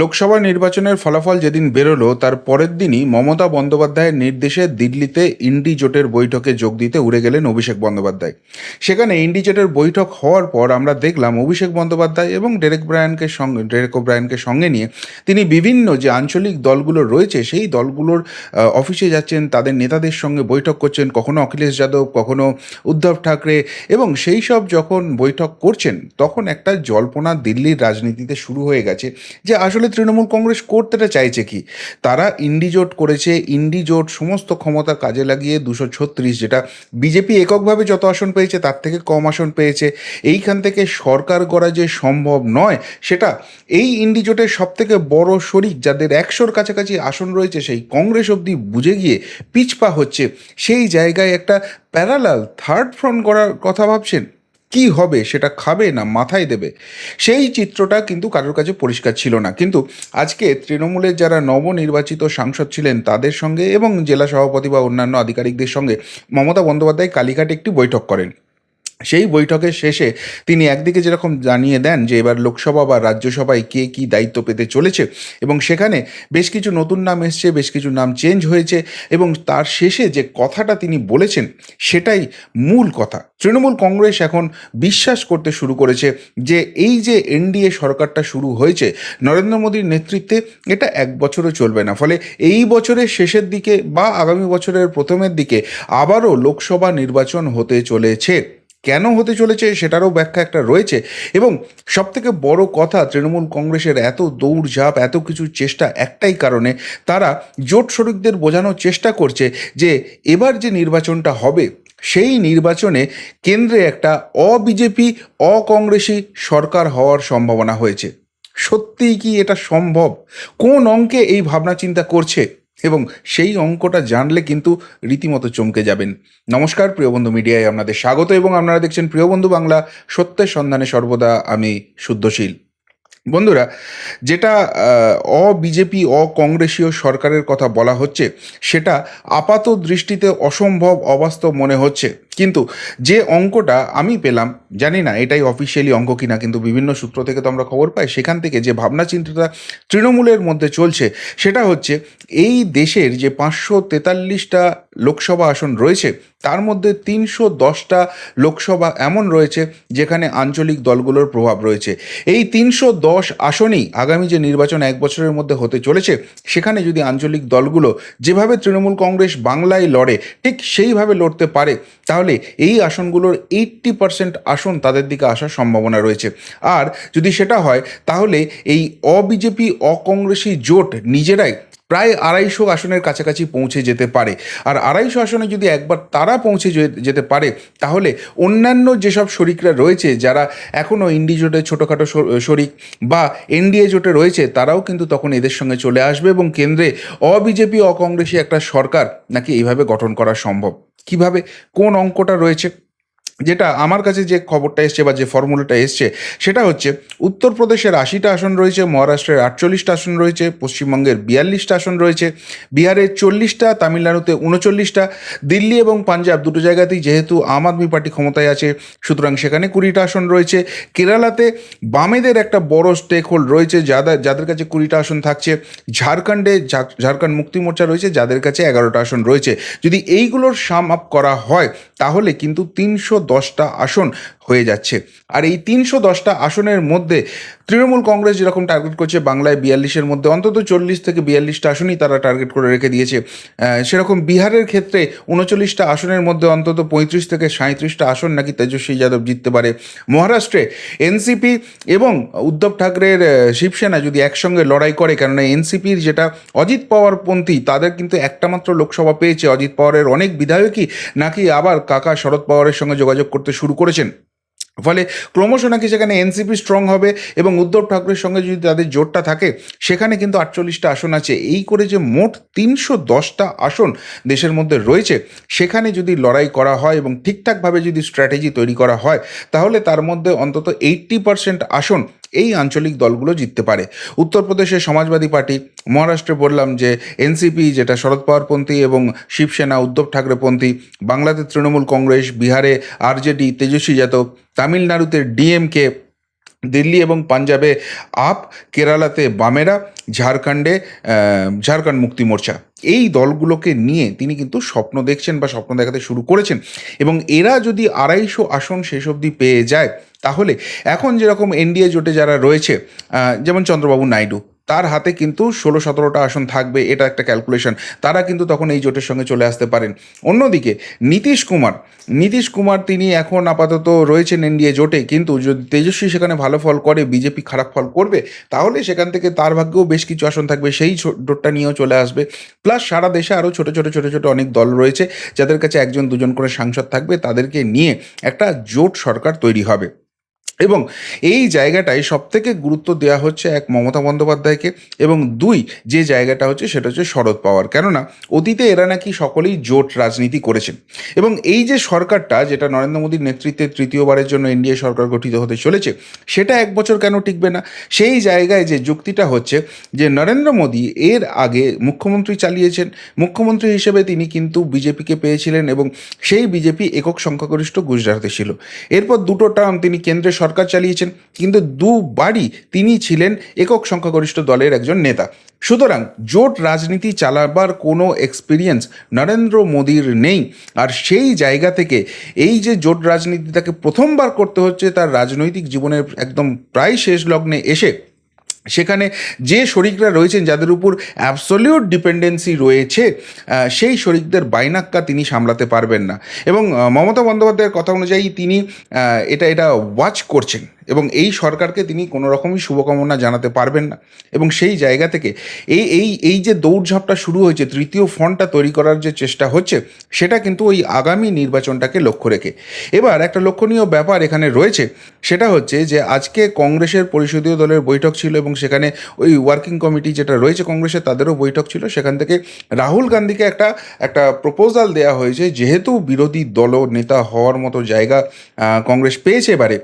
লোকসভা নির্বাচনের ফলাফল যেদিন বেরোলো, তার পরের দিনই মমতা বন্দ্যোপাধ্যায়ের নির্দেশে দিল্লিতে ইন্ডি জোটের বৈঠকে যোগ দিতে উড়ে গেলেন অভিষেক বন্দ্যোপাধ্যায়। সেখানে ইন্ডি জোটের বৈঠক হওয়ার পর আমরা দেখলাম অভিষেক বন্দ্যোপাধ্যায় এবং ডেরেক ব্রায়ানকে সঙ্গে, ডেরেক ওব্রায়ানকে সঙ্গে নিয়ে তিনি বিভিন্ন যে আঞ্চলিক দলগুলো রয়েছে, সেই দলগুলোর অফিসে যাচ্ছেন, তাদের নেতাদের সঙ্গে বৈঠক করছেন, কখনো অখিলেশ যাদব, কখনো উদ্ধব ঠাকরে এবং সেই সব যখন বৈঠক করছেন, তখন একটা জল্পনা দিল্লির রাজনীতিতে শুরু হয়ে গেছে যে আসলে তৃণমূল কংগ্রেস করতেটা চাইছে কি? তারা ইন্ডিজোট করেছে, ইন্ডিজোট সমস্ত ক্ষমতা কাজে লাগিয়ে দুশো ছত্রিশ যেটা বিজেপি এককভাবে যত আসন পেয়েছে তার থেকে কম আসন পেয়েছে। এইখান থেকে সরকার করা যে সম্ভব নয়, সেটা এই ইন্ডিজোটের সব থেকে বড় শরিক যাদের একশোর কাছাকাছি আসন রয়েছে সেই কংগ্রেস অবধি বুঝে গিয়ে পিছপা হচ্ছে। সেই জায়গায় একটা প্যারালাল থার্ড ফ্রন্ট করার কথা ভাবছেন? কি হবে সেটা খাবে না মাথায় দেবে? সেই চিত্রটা কিন্তু কারোর কাছে পরিষ্কার ছিল না। কিন্তু আজকে তৃণমূলের যারা নবনির্বাচিত সাংসদ ছিলেন তাদের সঙ্গে এবং জেলা সভাপতি বা অন্যান্য আধিকারিকদের সঙ্গে মমতা বন্দ্যোপাধ্যায় কালীঘাটে একটি বৈঠক করেন। সেই বৈঠকের শেষে তিনি একদিকে যেরকম জানিয়ে দেন যে এবার লোকসভা বা রাজ্যসভায় কে কী দায়িত্ব পেতে চলেছে এবং সেখানে বেশ কিছু নতুন নাম এসছে, বেশ কিছু নাম চেঞ্জ হয়েছে এবং তার শেষে যে কথাটা তিনি বলেছেন সেটাই মূল কথা। তৃণমূল কংগ্রেস এখন বিশ্বাস করতে শুরু করেছে যে এই যে এনডিএ সরকারটা শুরু হয়েছে নরেন্দ্র মোদীর নেতৃত্বে এটা এক বছরও চলবে না। ফলে এই বছরের শেষের দিকে বা আগামী বছরের প্রথমের দিকে আবারও লোকসভা নির্বাচন হতে চলেছে। কেন হতে চলেছে সেটারও ব্যাখ্যা একটা রয়েছে। এবং সবথেকে বড় কথা, তৃণমূল কংগ্রেসের এত দৌড়ঝাঁপ, এত কিছু চেষ্টা একটাই কারণে, তারা জোট শরিকদের বোঝানোর চেষ্টা করছে যে, এবার যে নির্বাচনটা হবে, সেই নির্বাচনে কেন্দ্রে একটা অবিজেপি, অকংগ্রেসী সরকার হওয়ার সম্ভাবনা হয়েছে। সত্যিই কি এটা সম্ভব? কোন অঙ্কে এই ভাবনা চিন্তা করছে? এবং সেই অঙ্কটা জানলে কিন্তু রীতিমতো চমকে যাবেন। নমস্কার, প্রিয় বন্ধু মিডিয়ায় আপনাদের স্বাগত এবং আপনারা দেখছেন প্রিয় বন্ধু বাংলা, সত্যের সন্ধানে সর্বদা আমি শুদ্ধশীল। বন্ধুরা, যেটা অ বিজেপি অ কংগ্রেসীয় সরকারের কথা বলা হচ্ছে, সেটা আপাত দৃষ্টিতে অসম্ভব, অবাস্তব মনে হচ্ছে। কিন্তু যে অঙ্কটা আমি পেলাম, জানি না এটাই অফিসিয়ালি অঙ্ক কিনা, কিন্তু বিভিন্ন সূত্র থেকে তো আমরা খবর পাই, সেখান থেকে যে ভাবনা চিন্তাটা তৃণমূলের মধ্যে চলছে, সেটা হচ্ছে এই দেশের যে পাঁচশো তেতাল্লিশটা লোকসভা আসন রয়েছে, তার মধ্যে তিনশো দশটা লোকসভা এমন রয়েছে, যেখানে আঞ্চলিক দলগুলোর প্রভাব রয়েছে। এই তিনশো দশ আসনই আগামী যে নির্বাচন এক বছরের মধ্যে হতে চলেছে, সেখানে যদি আঞ্চলিক দলগুলো যেভাবে তৃণমূল কংগ্রেস বাংলায় লড়ে, ঠিক সেইভাবে লড়তে পারে তাহলে এই আসনগুলোর এইট্টি পার্সেন্ট আসন তাদের দিকে আসার সম্ভাবনা রয়েছে। আর যদি সেটা হয়, তাহলে এই অবিজেপি, অকংগ্রেসি জোট নিজেরাই প্রায় আড়াইশো আসনের কাছাকাছি পৌঁছে যেতে পারে। আর আড়াইশো আসনে যদি একবার তারা পৌঁছে যেতে পারে, তাহলে অন্যান্য যেসব শরিকরা রয়েছে, যারা এখনও ইন্ডি জোটে ছোটোখাটো শরিক বা এনডিএ জোটে রয়েছে, তারাও কিন্তু তখন এদের সঙ্গে চলে আসবে এবং কেন্দ্রে অবিজেপি, অকংগ্রেসী একটা সরকার নাকি এইভাবে গঠন করা সম্ভব। কীভাবে, কোন অঙ্কটা রয়েছে যেটা আমার কাছে যে খবরটা এসছে বা যে ফর্মুলাটা এসছে, সেটা হচ্ছে উত্তরপ্রদেশের আশিটা আসন রয়েছে, মহারাষ্ট্রের আটচল্লিশটা আসন রয়েছে, পশ্চিমবঙ্গের বিয়াল্লিশটা আসন রয়েছে, বিহারের চল্লিশটা, তামিলনাড়ুতে উনচল্লিশটা, দিল্লি এবং পাঞ্জাব দুটো জায়গাতেই যেহেতু আম আদমি পার্টি ক্ষমতায় আছে, সুতরাং সেখানে কুড়িটা আসন রয়েছে। কেরালাতে বামেদের একটা বড় স্টেক হোল্ড রয়েছে যাদের যাদের কাছে কুড়িটা আসন থাকছে, ঝাড়খণ্ডে ঝাড়খণ্ড মুক্তি মোর্চা রয়েছে, যাদের কাছে এগারোটা আসন রয়েছে। যদি এইগুলোর সাম আপ করা হয়, তাহলে কিন্তু তিনশো দশটা আসন হয়ে যাচ্ছে। আর এই তিনশো দশটা আসনের মধ্যে তৃণমূল কংগ্রেস যেরকম টার্গেট করছে বাংলায় বিয়াল্লিশের মধ্যে, অন্তত চল্লিশ থেকে বিয়াল্লিশটা আসনই তারা টার্গেট করে রেখে দিয়েছে। সেরকম বিহারের ক্ষেত্রে উনচল্লিশটা আসনের মধ্যে অন্তত পঁয়ত্রিশ থেকে সাঁত্রিশটা আসন নাকি তেজস্বী যাদব জিততে পারে। মহারাষ্ট্রে এনসিপি এবং উদ্ধব ঠাকরের শিবসেনা যদি একসঙ্গে লড়াই করে, কেননা এনসিপির যেটা অজিত পাওয়ার পন্থী, তাদের কিন্তু একটা মাত্র লোকসভা পেয়েছে। অজিত পাওয়ারের অনেক বিধায়কই নাকি আবার কাকা শরদ পাওয়ারের সঙ্গে যোগাযোগ করতে শুরু করেছেন। ফলে ক্রমশ নাকি সেখানে এনসিপি স্ট্রং হবে এবং উদ্ধব ঠাকুরের সঙ্গে যদি তাদের জোটটা থাকে, সেখানে কিন্তু আটচল্লিশটা আসন আছে। এই করে যে মোট তিনশো দশটা আসন দেশের মধ্যে রয়েছে, সেখানে যদি লড়াই করা হয় এবং ঠিকঠাকভাবে যদি স্ট্র্যাটেজি তৈরি করা হয়, তাহলে তার মধ্যে অন্তত এইট্টি পার্সেন্ট আসন এই আঞ্চলিক দলগুলো জিততে পারে। উত্তরপ্রদেশের সমাজবাদী পার্টি, মহারাষ্ট্রে বললাম যে এনসিপি, যেটা শরদ পাওয়ারপন্থী এবং শিবসেনা, উদ্ধব ঠাকরেপন্থী, বাংলাতে তৃণমূল কংগ্রেস, বিহারে আরজেডি, তেজস্বী যাদব, তামিলনাড়ুতে ডিএমকে দিল্লি এবং পাঞ্জাবে আপ, কেরালাতে বামেরা, ঝাড়খণ্ডে ঝাড়খণ্ড মুক্তি মোর্চা। এই দলগুলোকে নিয়ে তিনি কিন্তু স্বপ্ন দেখছেন বা স্বপ্ন দেখাতে শুরু করেছেন। এবং এরা যদি আড়াইশো আসন শেষ অবধি পেয়ে যায়, তাহলে এখন যেরকম এনডিএ জোটে যারা রয়েছে যেমন চন্দ্রবাবু নাইডু তার হাতে কিন্তু ষোলো, সতেরোটা আসন থাকবে, এটা একটা ক্যালকুলেশন তারা কিন্তু তখন এই জোটের সঙ্গে চলে আসতে পারেন। অন্যদিকে, নীতিশ কুমার নীতিশ কুমার তিনি এখন আপাতত রয়েছেন এনডিএ জোটে, কিন্তু যদি তেজস্বী সেখানে ভালো ফল করে, বিজেপি খারাপ ফল করবে, তাহলে সেখান থেকে তার ভাগ্যেও বেশ কিছু আসন থাকবে, সেই জোটটা নিয়েও চলে আসবে। প্লাস সারা দেশে আরও ছোটো ছোটো ছোটো ছোটো অনেক দল রয়েছে, যাদের কাছে একজন, দুজন করে সাংসদ থাকবে, তাদেরকে নিয়ে একটা জোট সরকার তৈরি হবে। এবং এই জায়গাটায় সবথেকে গুরুত্ব দেওয়া হচ্ছে এক মমতা বন্দ্যোপাধ্যায়কে এবং দুই, যে জায়গাটা হচ্ছে সেটা হচ্ছে শরদ পাওয়ার। কেননা অতীতে এরা নাকি সকলেই জোট রাজনীতি করেছেন। এবং এই যে সরকারটা, যেটা নরেন্দ্র মোদীর নেতৃত্বে তৃতীয়বারের জন্য এনডিএ সরকার গঠিত হতে চলেছে, সেটা এক বছর কেন টিকবে না? সেই জায়গায় যে যুক্তিটা হচ্ছে যে নরেন্দ্র মোদী এর আগে মুখ্যমন্ত্রী চালিয়েছেন। মুখ্যমন্ত্রী হিসেবে তিনি কিন্তু বিজেপিকে পেয়েছিলেন এবং সেই বিজেপি একক সংখ্যাগরিষ্ঠ গুজরাটে ছিল। এরপর দুটো টার্ম তিনি কেন্দ্রের সরকার চালিয়েছেন, কিন্তু দুবারই তিনি ছিলেন একক সংখ্যাগরিষ্ঠ দলের একজন নেতা। সুতরাং জোট রাজনীতি চালাবার কোনো এক্সপিরিয়েন্স নরেন্দ্র মোদীর নেই। আর সেই জায়গা থেকে এই যে জোট রাজনীতি তাকে প্রথমবার করতে হচ্ছে, তার রাজনৈতিক জীবনের একদম প্রায় শেষ লগ্নে এসে সেখানে যে শরিকরা রয়েছেন, যাদের উপর অ্যাবসলিউট ডিপেন্ডেন্সি রয়েছে সেই শরিকদের বাইনাক্কা তিনি সামলাতে পারবেন না। এবং মমতা বন্দ্যোপাধ্যায়ের কথা অনুযায়ী তিনি এটা এটা ওয়াচ করছেন। এবং এই সরকারকে তিনি কোনো রকমই শুভকামনা জানাতে পারবেন না। এবং সেই জায়গা থেকে এই এই এই যে দৌড়ঝাঁপটা শুরু হয়েছে, তৃতীয় ফ্রন্টটা তৈরি করার যে চেষ্টা হচ্ছে, সেটা কিন্তু ওই আগামী নির্বাচনটাকে লক্ষ্য রেখে। এবার একটা লক্ষণীয় ব্যাপার এখানে রয়েছে, সেটা হচ্ছে যে আজকে কংগ্রেসের পরিষদীয় দলের বৈঠক ছিল এবং সেখানে ওই ওয়ার্কিং কমিটি যেটা রয়েছে কংগ্রেসের, তাদেরও বৈঠক ছিল। সেখান থেকে রাহুল গান্ধীকে একটা একটা প্রপোজাল দেওয়া হয়েছে, যেহেতু বিরোধী দল নেতা হওয়ার মতো জায়গা কংগ্রেস পেয়েছে এবারে।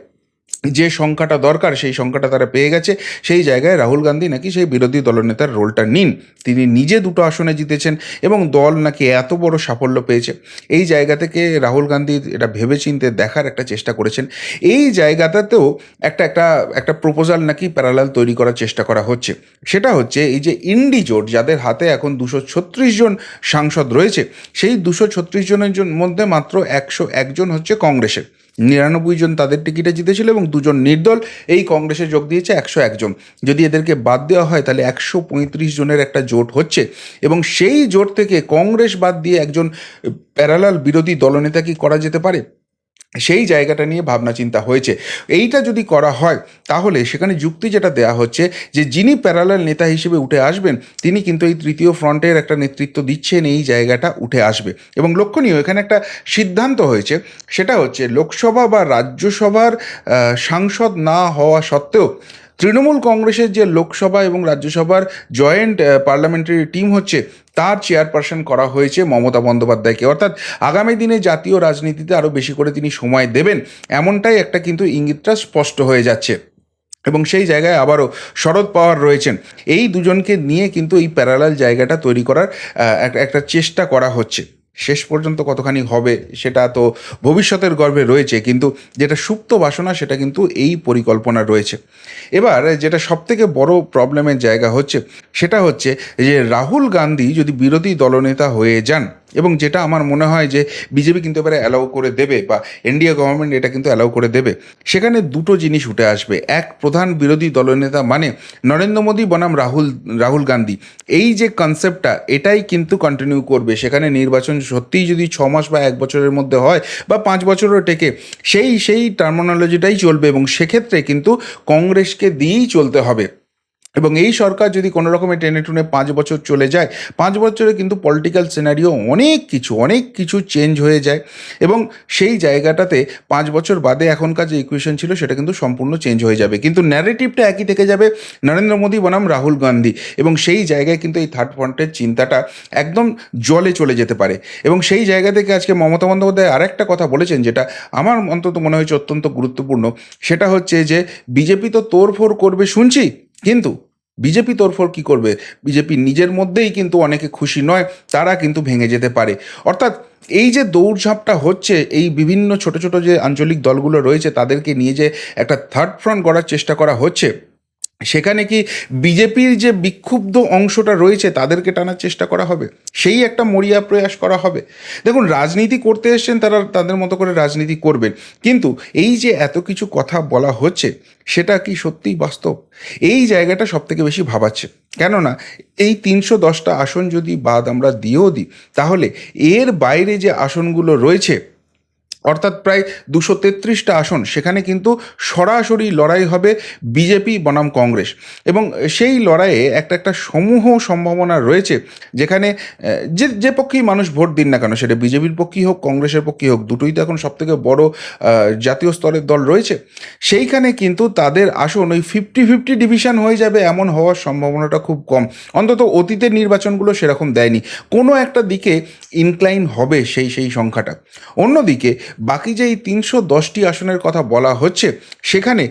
যে সংখ্যাটা দরকার, সেই সংখ্যাটা তারা পেয়ে গেছে। সেই জায়গায় রাহুল গান্ধী নাকি সেই বিরোধী দলনেতার রোলটা নিন। তিনি নিজে দুটো আসনে জিতেছেন এবং দল নাকি এত বড় সাফল্য পেয়েছে। এই জায়গা থেকে রাহুল গান্ধী এটা ভেবেচিন্তে দেখার একটা চেষ্টা করেছেন। এই জায়গাটাতেও একটা একটা একটা প্রপোজাল নাকি প্যারালাল তৈরি করার চেষ্টা করা হচ্ছে। সেটা হচ্ছে এই যে ইন্ডি জোট যাদের হাতে এখন দুশো ছত্রিশ জন সাংসদ রয়েছে, সেই দুশো ছত্রিশ জনের জন- মধ্যে মাত্র একশো একজন হচ্ছে কংগ্রেসের। নিরানব্বই জন তাদের টিকিটে জিতেছিল এবং দুজন নির্দল। এই কংগ্রেসে যোগ দিয়েছে একশো একজন যদি এদেরকে বাদ দেওয়া হয়, তাহলে একশো পঁয়ত্রিশ জনের একটা জোট হচ্ছে। এবং সেই জোট থেকে কংগ্রেস বাদ দিয়ে একজন প্যারালাল বিরোধী দলনেতা কি করা যেতে পারে? সেই জায়গাটা নিয়ে ভাবনা চিন্তা হয়েছে। এইটা যদি করা হয়, তাহলে সেখানে যুক্তি যেটা দেয়া হচ্ছে যে, যিনি প্যারালাল নেতা হিসেবে উঠে আসবেন, তিনি কিন্তু এই তৃতীয় ফ্রন্টের একটা নেতৃত্ব দিচ্ছেন, এই জায়গাটা উঠে আসবে। এবং লক্ষণীয়, এখানে একটা সিদ্ধান্ত হয়েছে, সেটা হচ্ছে লোকসভা বা রাজ্যসভার সাংসদ না হওয়া সত্ত্বেও তৃণমূল কংগ্রেসের যে লোকসভা এবং রাজ্যসভার জয়েন্ট পার্লামেন্টারি টিম হচ্ছে, তার চেয়ারপারসন করা হয়েছে মমতা বন্দ্যোপাধ্যায়কে। অর্থাৎ আগামী দিনে জাতীয় রাজনীতিতে আরও বেশি করে তিনি সময় দেবেন, এমনটাই একটা কিন্তু ইঙ্গিতটা স্পষ্ট হয়ে যাচ্ছে। এবং সেই জায়গায় আবারও শরদ পাওয়ার রয়েছেন। এই দুজনকে নিয়ে কিন্তু এই প্যারালাল জায়গাটা তৈরি করার একটা চেষ্টা করা হচ্ছে। শেষ পর্যন্ত কতখানি হবে সেটা তো ভবিষ্যতের গর্ভে রয়েছে, কিন্তু যেটা সুপ্ত বাসনা সেটা কিন্তু এই পরিকল্পনা রয়েছে। এবার যেটা সবথেকে বড় প্রবলেমের জায়গা হচ্ছে, সেটা হচ্ছে যে রাহুল গান্ধী যদি বিরোধী দলনেতা হয়ে যান এবং যেটা আমার মনে হয় যে বিজেপি কিন্তু এবারে অ্যালাউ করে দেবে বা এনডিএ গভর্নমেন্ট এটা কিন্তু অ্যালাউ করে দেবে, সেখানে দুটো জিনিস উঠে আসবে। এক, প্রধান বিরোধী দলনেতা মানে নরেন্দ্র মোদী, বনাম রাহুল রাহুল গান্ধী। এই যে কনসেপ্টটা এটাই কিন্তু কন্টিনিউ করবে। সেখানে নির্বাচন সত্যিই যদি ছ মাস বা এক বছরের মধ্যে হয় বা পাঁচ বছরও টেকে, সেই সেই টার্মোনোলজিটাই চলবে এবং সেক্ষেত্রে কিন্তু কংগ্রেসকে দিয়েই চলতে হবে। এবং এই সরকার যদি কোনো রকমের টেনে টুনে পাঁচ বছর চলে যায়, পাঁচ বছরে কিন্তু পলিটিক্যাল সিনারিও অনেক কিছু অনেক কিছু চেঞ্জ হয়ে যায় এবং সেই জায়গাটাতে পাঁচ বছর বাদে এখনকার যে ইকুয়েশন ছিল সেটা কিন্তু সম্পূর্ণ চেঞ্জ হয়ে যাবে। কিন্তু ন্যারেটিভটা একই থেকে যাবে নরেন্দ্র মোদী বনাম রাহুল গান্ধী এবং সেই জায়গায় কিন্তু এই থার্ড ফ্রন্টের চিন্তাটা একদম জলে চলে যেতে পারে। এবং সেই জায়গা থেকে আজকে মমতা বন্দ্যোপাধ্যায় আরেকটা কথা বলেছেন যেটা আমার অন্তত মনে হয়েছে অত্যন্ত গুরুত্বপূর্ণ। সেটা হচ্ছে যে, বিজেপি তো তোড়ফোড় করবে শুনছি কিন্তু বিজেপি তোরফোর কি করবে? বিজেপি নিজের মধ্যেই কিন্তু অনেকে খুশি নয়, তারা কিন্তু ভেঙে যেতে পারে। অর্থাৎ এই যে দৌড়ঝাঁপটা হচ্ছে, এই বিভিন্ন ছোট ছোট যে আঞ্চলিক দলগুলো রয়েছে, তাদেরকে নিয়ে যে একটা থার্ড ফ্রন্ট গড়ার চেষ্টা করা হচ্ছে সেখানে কি বিজেপির যে বিক্ষুব্ধ অংশটা রয়েছে তাদেরকে টানার চেষ্টা করা হবে? সেই একটা মরিয়া প্রয়াস করা হবে। দেখুন, রাজনীতি করতে এসছেন তারা, তাদের মতো করে রাজনীতি করবেন। কিন্তু এই যে এত কিছু কথা বলা হচ্ছে, সেটা কি সত্যিই বাস্তব? এই জায়গাটা সব থেকে বেশি ভাবাচ্ছে। কেননা, এই তিনশো দশটা আসন যদি বাদ আমরা দিয়েও দিই, তাহলে এর বাইরে যে আসনগুলো রয়েছে অর্থাৎ প্রায় দুশো তেত্রিশটা আসন, সেখানে কিন্তু সরাসরি লড়াই হবে বিজেপি, বনাম কংগ্রেস। এবং সেই লড়াইয়ে একটা একটা সমূহ সম্ভাবনা রয়েছে, যেখানে যে যে পক্ষেই মানুষ ভোট দিন না কেন, সেটা বিজেপির পক্ষেই হোক, কংগ্রেসের পক্ষেই হোক, দুটোই তো এখন সবথেকে বড় জাতীয় স্তরের দল রয়েছে। সেইখানে কিন্তু তাদের আসন ওই ফিফটি ফিফটি ডিভিশন হয়ে যাবে এমন হওয়ার সম্ভাবনাটা খুব কম। অন্তত অতীতের নির্বাচনগুলো সেরকম দেয়নি। কোনো একটা দিকে ইনক্লাইন হবে সেই সেই সংখ্যাটা। অন্যদিকে বাকি যেই তিনশো দশটি আসনের কথা বলা হচ্ছে, সেখানে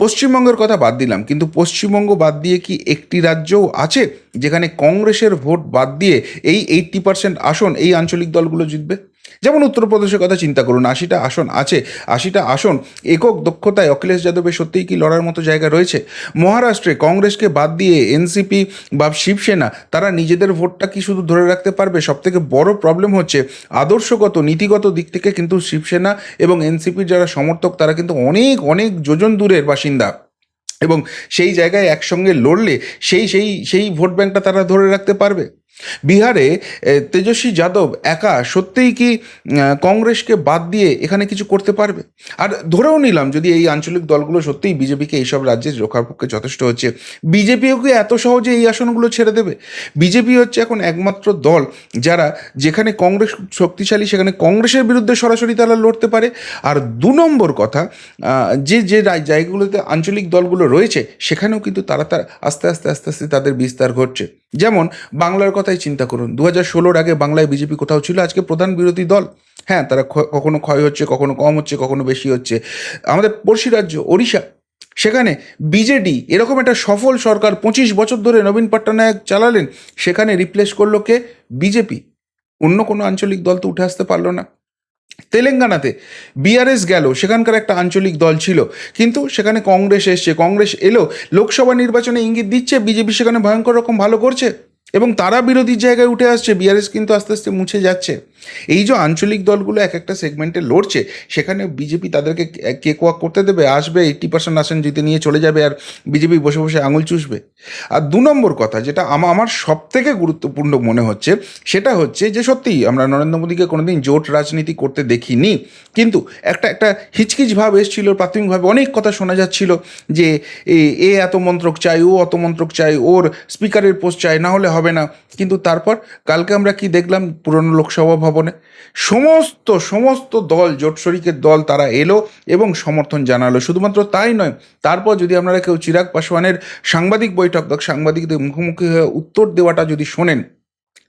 পশ্চিমবঙ্গের কথা বাদ দিলাম, কিন্তু পশ্চিমবঙ্গ বাদ দিয়ে কি একটি রাজ্যও আছে যেখানে কংগ্রেসের ভোট বাদ দিয়ে এই এইট্টি পার্সেন্ট আসন এই আঞ্চলিক দলগুলো জিতবে? যেমন উত্তরপ্রদেশের কথা চিন্তা করুন, আশিটা আসন আছে। আশিটা আসন একক দক্ষতায় অখিলেশ যাদবের সত্যিই কি লড়ার মতো জায়গা রয়েছে? মহারাষ্ট্রে কংগ্রেসকে বাদ দিয়ে এনসিপি বা শিবসেনা, তারা নিজেদের ভোটটা কি শুধু ধরে রাখতে পারবে? সব থেকে বড় প্রবলেম হচ্ছে আদর্শগত, নীতিগত দিক থেকে কিন্তু শিবসেনা এবং এনসিপির যারা সমর্থক, তারা কিন্তু অনেক অনেক যোজন দূরের বাসিন্দা। এবং সেই জায়গায় একসঙ্গে লড়লে সেই সেই সেই ভোট ব্যাংকটা তারা ধরে রাখতে পারবে? বিহারে তেজস্বী যাদব একা সত্যিই কি কংগ্রেসকে বাদ দিয়ে এখানে কিছু করতে পারবে? আর ধরেও নিলাম, যদি এই আঞ্চলিক দলগুলো সত্যিই বিজেপিকে এইসব রাজ্যে রোখার পক্ষে যথেষ্ট হচ্ছে, বিজেপিও কি এত সহজে এই আসনগুলো ছেড়ে দেবে? বিজেপি হচ্ছে এখন একমাত্র দল যারা যেখানে কংগ্রেস শক্তিশালী, সেখানে কংগ্রেসের বিরুদ্ধে সরাসরি তারা লড়তে পারে। আর দু নম্বর কথা যে যে জায়গাগুলোতে আঞ্চলিক দলগুলো রয়েছে, সেখানেও কিন্তু তারা তার আস্তে আস্তে আস্তে আস্তে তাদের বিস্তার ঘটছে। যেমন, বাংলার কথাই চিন্তা করুন। দু হাজার ষোলোর আগে বাংলায় বিজেপি কোথাও ছিল? আজকে প্রধান বিরোধী দল। হ্যাঁ তারা কখনো ক্ষয় হচ্ছে, কখনো কম হচ্ছে, কখনো বেশি হচ্ছে। আমাদের পড়শি রাজ্য, ওড়িশা। সেখানে বিজেডি, এরকম একটা সফল সরকার পঁচিশ বছর ধরে নবীন পট্টনায়ক চালালেন, সেখানে রিপ্লেস করল কে? বিজেপি। অন্য কোনো আঞ্চলিক দল তো উঠে আসতে পারল না। তেলেঙ্গানাতে বিআরএস গেল, সেখানকার একটা আঞ্চলিক দল ছিল। কিন্তু সেখানে কংগ্রেস এসছে, কংগ্রেস এলো, লোকসভা নির্বাচনে ইঙ্গিত দিচ্ছে বিজেপি সেখানে ভয়ঙ্কর রকম ভালো করছে এবং তারা বিরোধীর জায়গায় উঠে আসছে বিআরএস কিন্তু আস্তে আস্তে মুছে যাচ্ছে। এই যে আঞ্চলিক দলগুলো এক একটা সেগমেন্টে লড়ছে, সেখানে বিজেপি তাদেরকে কেক ওয়াক করতে দেবে, আসবে এইট্টি পার্সেন্ট আসন জিতে নিয়ে চলে যাবে আর বিজেপি বসে বসে আঙুল চুষবে। আর দু নম্বর কথা যেটা আমা- আমার সব থেকে গুরুত্বপূর্ণ মনে হচ্ছে, সেটা হচ্ছে যে সত্যিই আমরা নরেন্দ্র মোদীকে কোনোদিন জোট রাজনীতি করতে দেখিনি, কিন্তু একটা একটা হিচকিচ ভাব এসেছিল, প্রাথমিকভাবে অনেক কথা শোনা যাচ্ছিল যে এ এত মন্ত্রক চাই, ও অত মন্ত্রক চাই, ওর স্পিকারের পোস্ট চাই, না হলে হবে না। কিন্তু তারপর কালকে আমরা কি দেখলাম, পুরনো লোকসভা ভবনে। সমস্ত সমস্ত দল, জোট শরিকের দল তারা এলো এবং সমর্থন জানালো। শুধুমাত্র তাই নয়, তারপর যদি আপনারা কেউ চিরাগ পাসওয়ানের সাংবাদিক বৈঠক সাংবাদিকদের মুখোমুখি হয়ে উত্তর দেওয়াটা যদি শোনেন,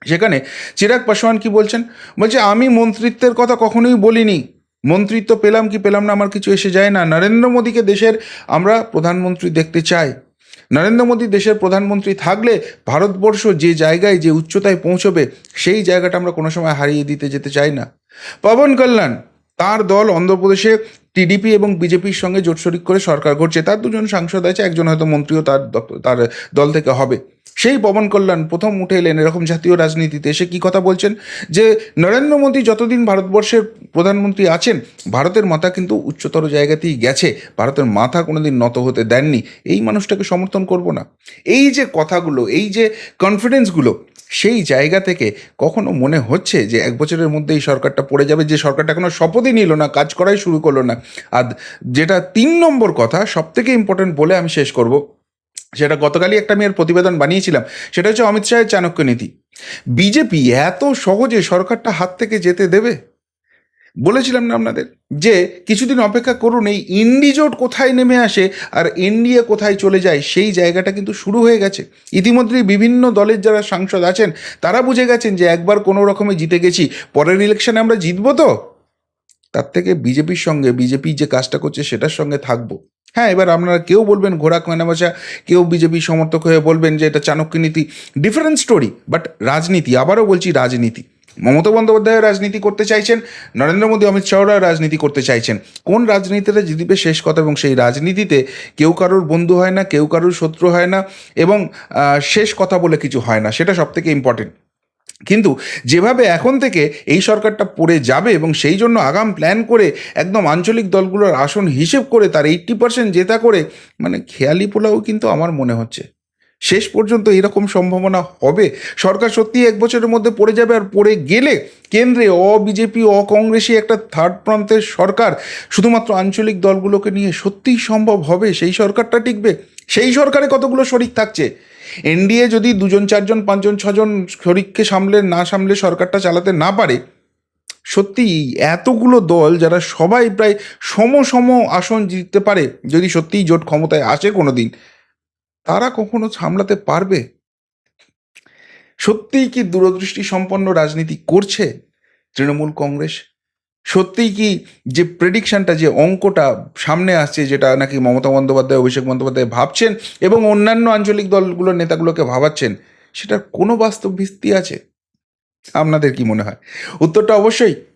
সেখানে চিরাগ পাসওয়ান কি বলছেন? বলছে, আমি মন্ত্রিত্বের কথা কখনোই বলিনি। মন্ত্রিত্ব পেলাম কি পেলাম না, আমার কিছু এসে যায় না। নরেন্দ্র মোদীকে দেশের আমরা প্রধানমন্ত্রী দেখতে চাই। নরেন্দ্র মোদী দেশের প্রধানমন্ত্রী থাকলে ভারতবর্ষ যে জায়গায়, যে উচ্চতায় পৌঁছবে, সেই জায়গাটা আমরা কোনো সময় হারিয়ে দিতে যেতে চাই না। পবন কল্যাণ তার দল অন্ধ্রপ্রদেশে টিডিপি এবং বিজেপির সঙ্গে জোট শরিক করে সরকার করছে তার দুজন সাংসদ আছে, একজন হয়তো মন্ত্রীও তার তার দল থেকে হবে। সেই পবন কল্যাণ প্রথম উঠে এলেন এরকম জাতীয় রাজনীতিতে। এসে কি কথা বলছেন? যে নরেন্দ্র মোদী যতদিন ভারতবর্ষের প্রধানমন্ত্রী আছেন, ভারতের মাথা কিন্তু উচ্চতর জায়গাতেই গেছে। ভারতের মাথা কোনোদিন নত হতে দেননি। এই মানুষটাকে সমর্থন করব না। এই যে কথাগুলো, এই যে কনফিডেন্সগুলো সেই জায়গা থেকে কখনো মনে হচ্ছে যে এক বছরের মধ্যে এই সরকারটা পড়ে যাবে? যে সরকারটা কোনো শপথই নিল না, কাজ করাই শুরু করল না। আর যেটা তিন নম্বর কথা সব থেকে ইম্পর্টেন্ট বলে আমি শেষ করব, সেটা গতকালই একটা আমি এর প্রতিবেদন বানিয়েছিলাম। সেটা হচ্ছে অমিত শাহের চাণক্য নীতি। বিজেপি এত সহজে সরকারটা হাত থেকে যেতে দেবে? বলেছিলাম না আপনাদের? যে কিছুদিন অপেক্ষা করুন, এই ইন্ডিজোট কোথায় নেমে আসে আর এনডিএ কোথায় চলে যায়, সেই জায়গাটা কিন্তু শুরু হয়ে গেছে। ইতিমধ্যেই বিভিন্ন দলের যারা সাংসদ আছেন, তারা বুঝে গেছেন যে একবার কোনো রকমে জিতে গেছি, পরের ইলেকশনে আমরা জিতবো তো? তার থেকে বিজেপির সঙ্গে, বিজেপি যে কাজটা করছে সেটার সঙ্গে থাকব। হ্যাঁ এবার আপনারা কেউ বলবেন ঘোড়া কেনাবেচা কেউ বিজেপি সমর্থক হয়ে বলবেন যে এটা চাণক্য নীতি ডিফারেন্ট স্টোরি বাট রাজনীতি, আবারও বলছি রাজনীতি। মমতা বন্দ্যোপাধ্যায় রাজনীতি করতে চাইছেন, নরেন্দ্র মোদী, অমিত শাহরা রাজনীতি করতে চাইছেন। কোন রাজনীতিতে জিতবে শেষ কথা এবং সেই রাজনীতিতে কেউ কারোর বন্ধু হয় না, কেউ কারোর শত্রু হয় না এবং শেষ কথা বলে কিছু হয় না, সেটা সব থেকে ইম্পর্টেন্ট কিন্তু যেভাবে এখন থেকে এই সরকারটা পড়ে যাবে এবং সেই জন্য আগাম প্ল্যান করে একদম আঞ্চলিক দলগুলোর আসন হিসেব করে তার এইট্টি পার্সেন্ট জেতা করে মানে খেয়ালি পোলাও কিন্তু আমার মনে হচ্ছে। শেষ পর্যন্ত এরকম সম্ভাবনা হবে। সরকার সত্যি এক বছরের মধ্যে পড়ে যাবে আর পড়ে গেলে কেন্দ্রে অ বিজেপি অ কংগ্রেসি একটা থার্ড প্রান্তের সরকার। শুধুমাত্র আঞ্চলিক দলগুলোকে নিয়ে সত্যিই সম্ভব হবে, সেই সরকারটা টিকবে। সেই সরকারে কতগুলো শরিক থাকছে? এনডিএ যদি দুজন, চারজন, পাঁচজন, ছজন শরিককে সামলে, না সামলে সরকারটা চালাতে না পারে সত্যি এতগুলো দল যারা সবাই প্রায় সম সম আসন জিততে পারে, যদি সত্যিই জোট ক্ষমতায় আসে কোনো দিন তারা কখনো সামলাতে পারবে? সত্যিই কি দূরদৃষ্টি সম্পন্ন রাজনীতি করছে তৃণমূল কংগ্রেস? সত্যিই কি যে প্রেডিকশনটা যে অঙ্কটা সামনে আসছে, যেটা নাকি মমতা বন্দ্যোপাধ্যায়, অভিষেক বন্দ্যোপাধ্যায় ভাবছেন এবং অন্যান্য আঞ্চলিক দলগুলোর নেতাগুলোকে ভাবাচ্ছেন, সেটার কোনো বাস্তব ভিত্তি আছে? আপনাদের কি মনে হয়? উত্তরটা অবশ্যই